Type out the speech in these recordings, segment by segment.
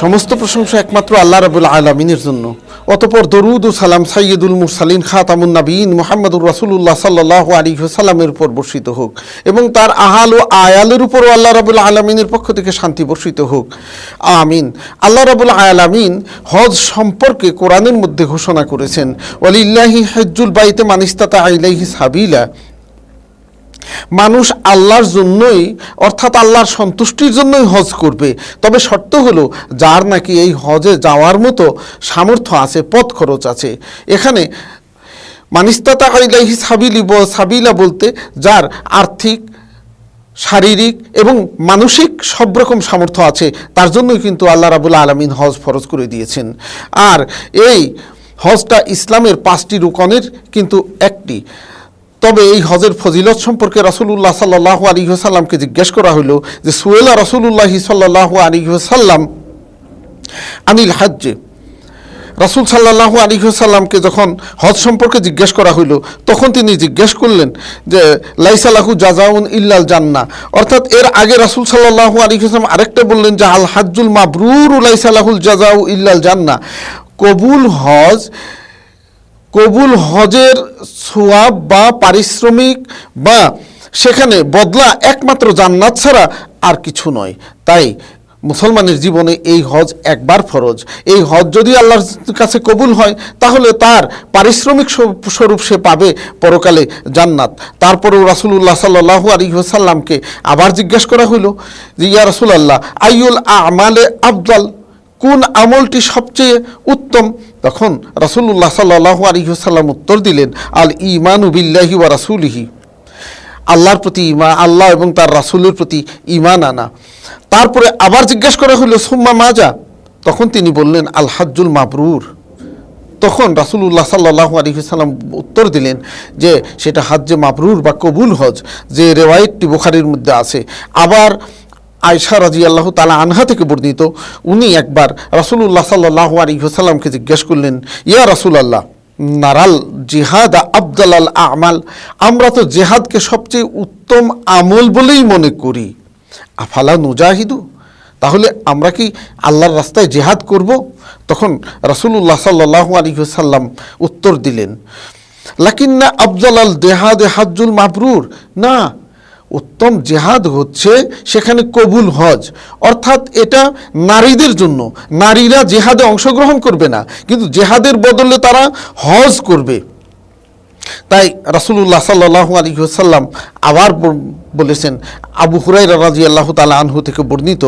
সমস্ত প্রশংসা একমাত্র আল্লাহ রাবুল আলমিনের জন্য। অতপর দরুদ ও সালাম সাইয়দুল মুরসালিন খাতামুন নাবিন মোহাম্মদুর রাসুল্লাহ সাল্লাহ আলী সালামের উপর বর্ষিত হোক এবং তার আহাল ও আয়ালের উপরও আল্লাহ রাবুল আলমিনের পক্ষ থেকে শান্তি বর্ষিত হোক। আমিন। আল্লাহ রাবুল আয়ালামিন হজ সম্পর্কে কোরআনের মধ্যে ঘোষণা করেছেন অলিল্লাহি হজ্জুল বাইতে মানিস্তাতা আইলাইহি সাবিলা। মানুষ আল্লাহর জন্যই, অর্থাৎ আল্লাহর সন্তুষ্টির জন্যই হজ করবে। তবে শর্ত হলো, যার নাকি এই হজে যাওয়ার মতো সামর্থ্য আছে, পথ খরচ আছে। এখানে মানিস্তাতা আইলাইহি সাবিলি সাবিলা বলতে, যার আর্থিক, শারীরিক এবং মানসিক সব রকম সামর্থ্য আছে, তার জন্যই কিন্তু আল্লাহ রাবুল আলমিন হজ ফরজ করে দিয়েছেন। আর এই হজটা ইসলামের পাঁচটি রুকনের কিন্তু একটি। তবে এই হজের ফজিলত সম্পর্কে রসুল্লাহ সাল্লাহ আলী সাল্লামকে জিজ্ঞেস করা হলো যে, সুয়েলা রসুল্লাহি সাল্লাহ আলী সাল্লাম আনিল হাজ্জে। রাসুল সাল্লাহ আলী সাল্লামকে যখন হজ সম্পর্কে জিজ্ঞেস করা হইল, তখন তিনি জিজ্ঞেস করলেন যে, লাইসালাহু জাজাউন ইল্লাল জান্না অর্থাৎ এর আগে রাসুল সাল্লাহ আলী সাল্লাম আরেকটা বললেন যে, আল হাজ্জুল মাবরুর লাইসালাহুল জাজাউ ইল্লাল জান্না কবুল হজ কবুল হজের সোয়াব বা পারিশ্রমিক বা সেখানে বদলা একমাত্র জান্নাত ছাড়া আর কিছু নয়। তাই মুসলমানের জীবনে এই হজ একবার ফরজ। এই হজ যদি আল্লাহর কাছে কবুল হয়, তাহলে তার পারিশ্রমিক স্বরূপ- সে পাবে পরকালে জান্নাত। তারপরেও রাসুলুল্লাহ সাল্লাহু আলী সাল্লামকে আবার জিজ্ঞেস করা হইল যে, ইয়া রাসুলাল্লাহ আইউল আমালে আফদল? কোন আমলটি সবচেয়ে উত্তম? তখন রাসূলুল্লাহ সাল্লাল্লাহু আলাইহি উত্তর দিলেন, আল ইমান উবিল্লাহি ওয়া রাসূলিহি। আল্লাহর প্রতি ইমা, আল্লাহ এবং তার রাসূলের প্রতি ইমান আনা। তারপরে আবার জিজ্ঞেস করা হলো, সুম্মা মাজা? তখন তিনি বললেন, আল মাবরুর। তখন রাসূলুল্লাহ সাল্লাল্লাহু আলাইহি সাল্লাম উত্তর দিলেন যে, সেটা হাজ্জে মাবরুর বা কবুল হজ, যে রেওয়ায়তটি বুখারীর মধ্যে আছে। আবার আয়সা রাজি আল্লাহ তালা আনহা থেকে বর্ণিত। উনি একবার রাসূলুল্লাহ সাল্লাল্লাহু আলাইহি সাল্লামকে জিজ্ঞেস করলেন, ইয়া রাসুল আল্লাহ নারাল জিহাদ আবদাল আল আমাল, আমরা তো জেহাদকে সবচেয়ে উত্তম আমল বলেই মনে করি। আফালা নুজাহিদু, তাহলে আমরা কি আল্লাহর রাস্তায় জেহাদ করব? তখন রাসূলুল্লাহ আলাইহি সাল্লাম উত্তর দিলেন, লাকিন্না আফজাল আল দেহাদে হাজ্জুল মাবরুর। না উত্তম জেহাদ হচ্ছে সেখানে কবুল হজ। অর্থাৎ এটা নারীদের জন্য। নারীরা জেহাদে অংশগ্রহণ করবে না, কিন্তু জেহাদের বদলে তারা হজ করবে। তাই রাসূলুল্লাহ সাল্লাল্লাহু আলাইহি সাল্লাম আবার বলেছেন, আবু হুরাইরা রাদিয়াল্লাহু তাআলা আনহু থেকে বর্ণিত,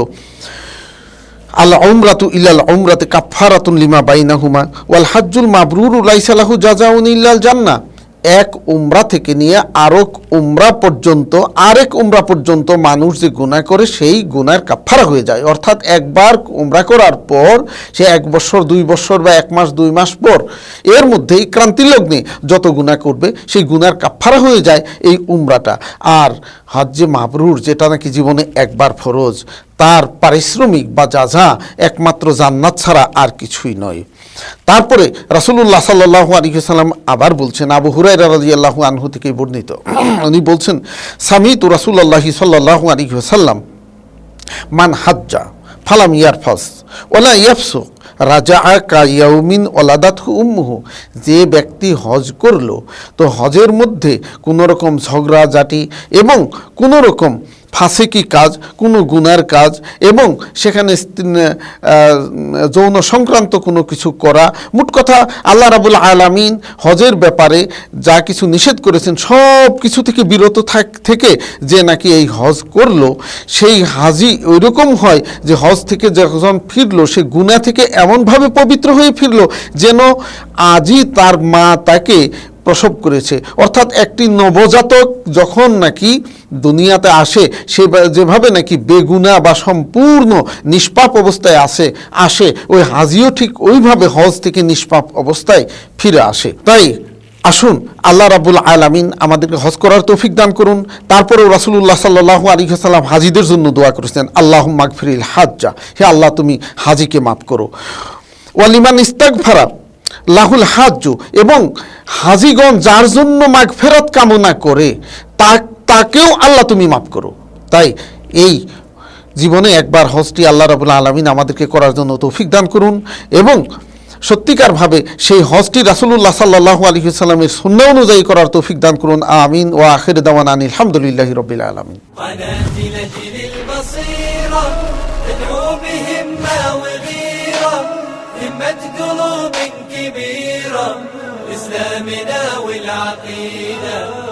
আল উমরাতু ইলাল অমরাতে কাফারাতুন লিমা বাইনাহুমা, ওয়াল হাজ্জুল মাবরুর লাইসা লাহু জাযাউন ইল্লাল জান্নাহ। এক উমরা থেকে নিয়ে আরেক উমরা পর্যন্ত, আরেক উমরা পর্যন্ত মানুষ যে গুনাহ করে সেই গুনার কাফারা হয়ে যায়। অর্থাৎ একবার উমরা করার পর, সে এক বছর, দুই বছর বা এক মাস, দুই মাস পর, এর মধ্যেই ক্রান্তি লগ্নে যত গুণা করবে, সেই গুণার কাফারা হয়ে যায় এই উমরাটা। আর হজ্জে মাবরুর যেটা নাকি জীবনে একবার ফরজ, তার পারিশ্রমিক বা যাঝা একমাত্র জান্নাত ছাড়া আর কিছুই নয়। তারপরে রাসূলুল্লাহ সাল্লাল্লাহু আলাইহি সাল্লাম আবার বলছেন, আবু হুরায়রা রাদিয়াল্লাহু আনহু থেকে বর্ণিত। উনি বলছেন, সামিতু রাসূলুল্লাহি সাল্লাল্লাহু আলাইহি সাল্লাম মান হাজ্জা ফালাম ইয়ারফাস ওলা ইয়াফসুক রাজা কাইয়াউমিন ওলাদাতহু উম্মুহু। যে ব্যক্তি হজ করল, তো হজের মধ্যে কোনো রকম ঝগড়া জাটি এবং কোনো রকম ফাঁসেকি কাজ, কোনো গুনার কাজ, এবং সেখানে যৌন সংক্রান্ত কোনো কিছু করা, মোট কথা আল্লাহ রাবুল আলামিন হজের ব্যাপারে যা কিছু নিষেধ করেছেন, সব কিছু থেকে বিরত থাক- থেকে যে নাকি এই হজ করল, সেই হাজি ওইরকম হয় যে হজ থেকে যখন ফিরলো, সে গুণা থেকে এমনভাবে পবিত্র হয়ে ফিরলো যেন আজই তার মা তাকে প্রসব করেছে। অর্থাৎ একটি নবজাতক যখন নাকি দুনিয়াতে আসে, সে যেভাবে নাকি বেগুনা বা সম্পূর্ণ নিষ্পাপ অবস্থায় আসে আসে, ওই হাজিও ঠিক ওইভাবে হজ থেকে নিষ্পাপ অবস্থায় ফিরে আসে। তাই আসুন, আল্লাহ রাবুল আলামিন আমাদেরকে হজ করার তৌফিক দান করুন। তারপরেও রাসূলুল্লাহ সাল্লাল্লাহু আলাইহি সাল্লাম হাজিদের জন্য দোয়া করেছেন আল্লাহ মাগফিরিল হাজ্জা। হে আল্লাহ, তুমি হাজিকে মাফ করো। ওয়ালিমান ইস্তাগফারা লাহুল হাজ্জু এবং হাজিগণ যার জন্য মাগফেরাত কামনা করে তা তাকেও আল্লাহ তুমি মাফ করো তাই এই জীবনে একবার হজটি আল্লাহ রাবুল আলমিন আমাদেরকে করার জন্য তৌফিক দান করুন এবং সত্যিকারভাবে সেই হজটি রাসুলুল্লাহ সাল্লাহ আলী সাল্লামের শূন্য অনুযায়ী করার তৌফিক দান করুন আমিন ও আখির দাওয়ান আনিল আলহামদুলিল্লাহ রবিল আলমিন قناة لجل كبيرة إسلامنا والعقيدة.